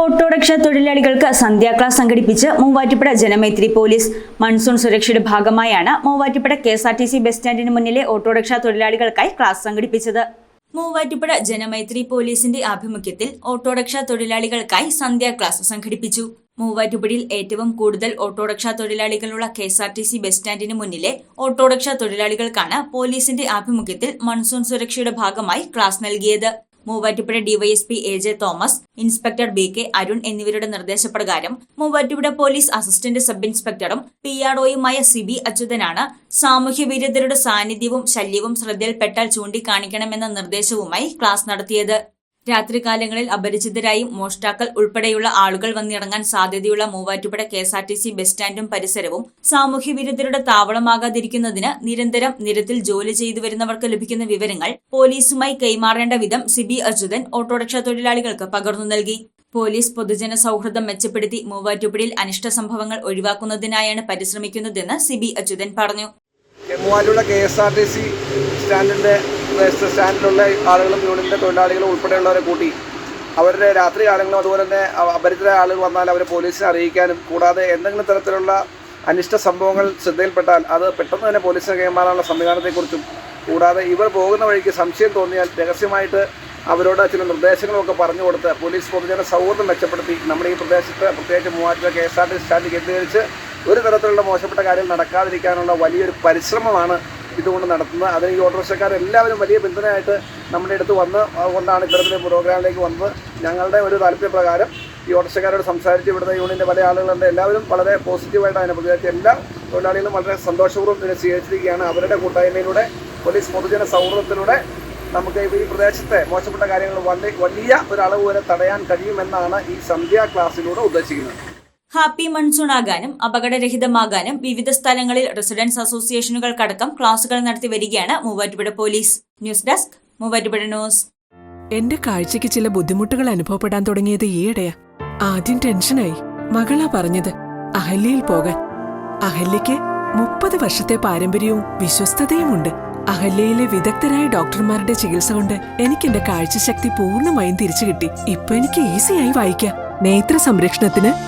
autorickshaw തൊഴിലാളികൾക്ക് സന്ധ്യാക്ലാസ് സംഘടിപ്പിച്ച് മൂവാറ്റുപുഴ ജനമൈത്രി പോലീസ്. മൺസൂൺ സുരക്ഷയുടെ ഭാഗമായാണ് Muvattupuzha K S R T C bus സ്റ്റാൻഡിന് മുന്നിലെ ഓട്ടോറിക്ഷ തൊഴിലാളികൾക്കായി ക്ലാസ് സംഘടിപ്പിച്ചത്. മൂവാറ്റുപുഴ ജനമൈത്രി പോലീസിന്റെ ആഭിമുഖ്യത്തിൽ ഓട്ടോറിക്ഷ തൊഴിലാളികൾക്കായി സന്ധ്യാക്ലാസ് സംഘടിപ്പിച്ചു. മൂവാറ്റുപുഴയിൽ ഏറ്റവും കൂടുതൽ autorickshaw തൊഴിലാളികളുള്ള K S R T C bus സ്റ്റാൻഡിന് മുന്നിലെ ഓട്ടോറിക്ഷ തൊഴിലാളികൾക്കാണ് പോലീസിന്റെ ആഭിമുഖ്യത്തിൽ മൺസൂൺ സുരക്ഷയുടെ ഭാഗമായി ക്ലാസ് നൽകിയത്. Muvattupuzha DYSP A J Thomas inspector B K Arun എന്നിവരുടെ നിർദ്ദേശപ്രകാരം മൂവാറ്റുപുഴ പോലീസ് അസിസ്റ്റന്റ് സബ് ഇൻസ്പെക്ടറും പി ആർ ഒയുമായ സി ബി അച്യുതനാണ് സാമൂഹ്യ വിരുദ്ധരുടെ സാന്നിധ്യവും ശല്യവും ശ്രദ്ധയിൽപ്പെട്ടാൽ ചൂണ്ടിക്കാണിക്കണമെന്ന നിർദ്ദേശവുമായി ക്ലാസ് നടത്തിയത്. രാത്രികാലങ്ങളിൽ അപരിചിതരായും മോഷ്ടാക്കൾ ഉൾപ്പെടെയുള്ള ആളുകൾ വന്നിറങ്ങാൻ സാധ്യതയുള്ള Muvattupuzha K S R T C bus സ്റ്റാൻഡും പരിസരവും സാമൂഹ്യ വിരുദ്ധരുടെ താവളമാകാതിരിക്കുന്നതിന് നിരന്തരം നിരത്തിൽ ജോലി ചെയ്തു വരുന്നവർക്ക് ലഭിക്കുന്ന വിവരങ്ങൾ പോലീസുമായി കൈമാറേണ്ട വിധം സിബി അച്യുതൻ ഓട്ടോറിക്ഷ തൊഴിലാളികൾക്ക് പകർന്നു നൽകി. പോലീസ് പൊതുജന സൗഹൃദം മെച്ചപ്പെടുത്തി മൂവാറ്റുപുഴയിൽ അനിഷ്ട സംഭവങ്ങൾ ഒഴിവാക്കുന്നതിനായാണ് പരിശ്രമിക്കുന്നതെന്ന് സിബി അച്യുതൻ പറഞ്ഞു. Muvattupuzha K S R T C സ്റ്റാൻഡിന്റെ പ്രദേശത്തെ സ്റ്റാൻഡിലുള്ള ആളുകളും യൂണിയന്റെ തൊഴിലാളികളും ഉൾപ്പെടെയുള്ളവരെ കൂട്ടി അവരുടെ രാത്രി കാലങ്ങളും അതുപോലെ തന്നെ അപരിചിത ആളുകൾ വന്നാൽ അവരെ പോലീസിനെ അറിയിക്കാനും കൂടാതെ എന്തെങ്കിലും തരത്തിലുള്ള അനിഷ്ട സംഭവങ്ങൾ ശ്രദ്ധയിൽപ്പെട്ടാൽ അത് പെട്ടെന്ന് തന്നെ പോലീസിനെ കൈമാറാനുള്ള സംവിധാനത്തെക്കുറിച്ചും കൂടാതെ ഇവർ പോകുന്ന വഴിക്ക് സംശയം തോന്നിയാൽ രഹസ്യമായിട്ട് അവരോട് ചില നിർദ്ദേശങ്ങളൊക്കെ പറഞ്ഞു കൊടുത്ത് പോലീസ് പൊതുജന സൗഹൃദം മെച്ചപ്പെടുത്തി നമ്മുടെ ഈ പ്രദേശത്ത് പ്രത്യേകിച്ച് Muvattupuzha K S R T stand കേന്ദ്രീകരിച്ച് ഒരു തരത്തിലുള്ള മോശപ്പെട്ട കാര്യങ്ങൾ നടക്കാതിരിക്കാനുള്ള വലിയൊരു പരിശ്രമമാണ് ഇതുകൊണ്ട് നടത്തുന്നത്. അതിന് ഈ ഓട്ടോറിക്ഷക്കാരെല്ലാവരും വലിയ പിന്തുണയായിട്ട് നമ്മുടെ അടുത്ത് വന്ന് കൊണ്ടാണ് ഇത്തരത്തിൽ പ്രോഗ്രാമിലേക്ക് വന്നത്. ഞങ്ങളുടെ ഒരു താല്പര്യപ്രകാരം ഈ ഓട്ടോറിക്ഷക്കാരോട് സംസാരിച്ച് ഇവിടുത്തെ യൂണിയന്റെ പല ആളുകളുണ്ട്. എല്ലാവരും വളരെ പോസിറ്റീവായിട്ട് അതിനെ പ്രതികരിച്ച് എല്ലാ തൊഴിലാളികളും വളരെ സന്തോഷപൂർവം ഇതിനെ സ്വീകരിച്ചിരിക്കുകയാണ്. അവരുടെ കൂട്ടായ്മയിലൂടെ പോലീസ് പൊതുജന സൗഹൃദത്തിലൂടെ നമുക്ക് ഈ പ്രദേശത്തെ മോശപ്പെട്ട കാര്യങ്ങൾ വലിയ വലിയ ഒരു അളവ് വരെ തടയാൻ കഴിയുമെന്നാണ് ഈ സന്ധ്യാ ക്ലാസ്സിലൂടെ ഉദ്ദേശിക്കുന്നത്. ഹാപ്പി മൺസൂൺ ആകാനും അപകടരഹിതമാകാനും വിവിധ സ്ഥലങ്ങളിൽ റെസിഡൻസ് അസോസിയേഷനുകൾക്കടക്കം ക്ലാസുകൾ നടത്തി വരികയാണ് Muvattupuzha police. News desk Muvattupuzha news. എന്റെ കാഴ്ചയ്ക്ക് ചില ബുദ്ധിമുട്ടുകൾ അനുഭവപ്പെടാൻ തുടങ്ങിയത് ഈയിടെയാ. ആദ്യം ടെൻഷനായി. മകളാ പറഞ്ഞത് അഹല്യയിൽ പോകാൻ. അഹല്യയ്ക്ക് മുപ്പത് വർഷത്തെ പാരമ്പര്യവും വിശ്വസ്തതയുമുണ്ട്. അഹല്യയിലെ വിദഗ്ധരായ ഡോക്ടർമാരുടെ ചികിത്സ കൊണ്ട് എനിക്ക് എന്റെ കാഴ്ചശക്തി പൂർണമായും തിരിച്ചു കിട്ടി ഇപ്പൊ എനിക്ക് ഈസിയായി വായിക്കാം. നേത്ര സംരക്ഷണത്തിന്